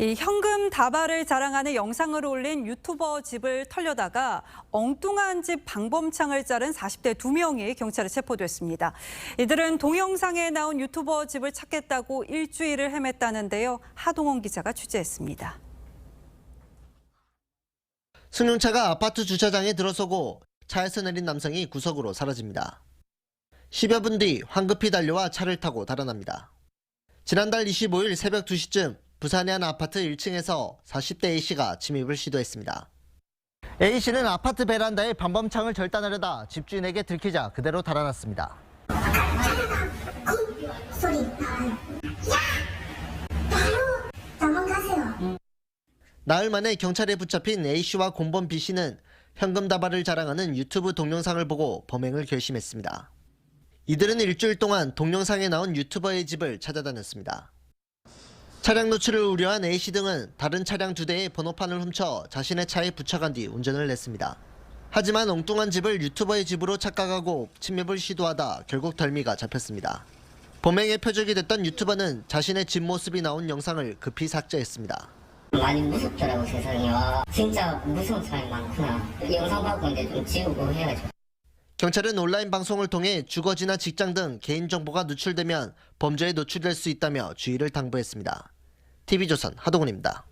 이 현금 다발을 자랑하는 영상을 올린 유튜버 집을 털려다가 엉뚱한 집 방범창을 자른 40대 두 명이 경찰에 체포됐습니다. 이들은 동영상에 나온 유튜버 집을 찾겠다고 일주일을 헤맸다는데요. 하동원 기자가 취재했습니다. 승용차가 아파트 주차장에 들어서고 차에서 내린 남성이 구석으로 사라집니다. 10여 분 뒤 황급히 달려와 차를 타고 달아납니다. 지난달 25일 새벽 2시쯤 부산의 한 아파트 1층에서 40대 A씨가 침입을 시도했습니다. A씨는 아파트 베란다에 방범창을 절단하려다 집주인에게 들키자 그대로 달아났습니다. 나흘 만에 경찰에 붙잡힌 A씨와 공범 B씨는 현금 다발을 자랑하는 유튜브 동영상을 보고 범행을 결심했습니다. 이들은 일주일 동안 동영상에 나온 유튜버의 집을 찾아다녔습니다. 차량 노출을 우려한 A씨 등은 다른 차량 두 대의 번호판을 훔쳐 자신의 차에 부착한 뒤 운전을 냈습니다. 하지만 엉뚱한 집을 유튜버의 집으로 착각하고 침입을 시도하다 결국 덜미가 잡혔습니다. 범행의 표적이 됐던 유튜버는 자신의 집 모습이 나온 영상을 급히 삭제했습니다. 많이 무섭더라고 세상이 와 진짜 무서운 사람이 많구나 영상 받고 이제 좀 지우고 해야죠 경찰은 온라인 방송을 통해 주거지나 직장 등 개인정보가 누출되면 범죄에 노출될 수 있다며 주의를 당부했습니다. TV조선 하동훈입니다.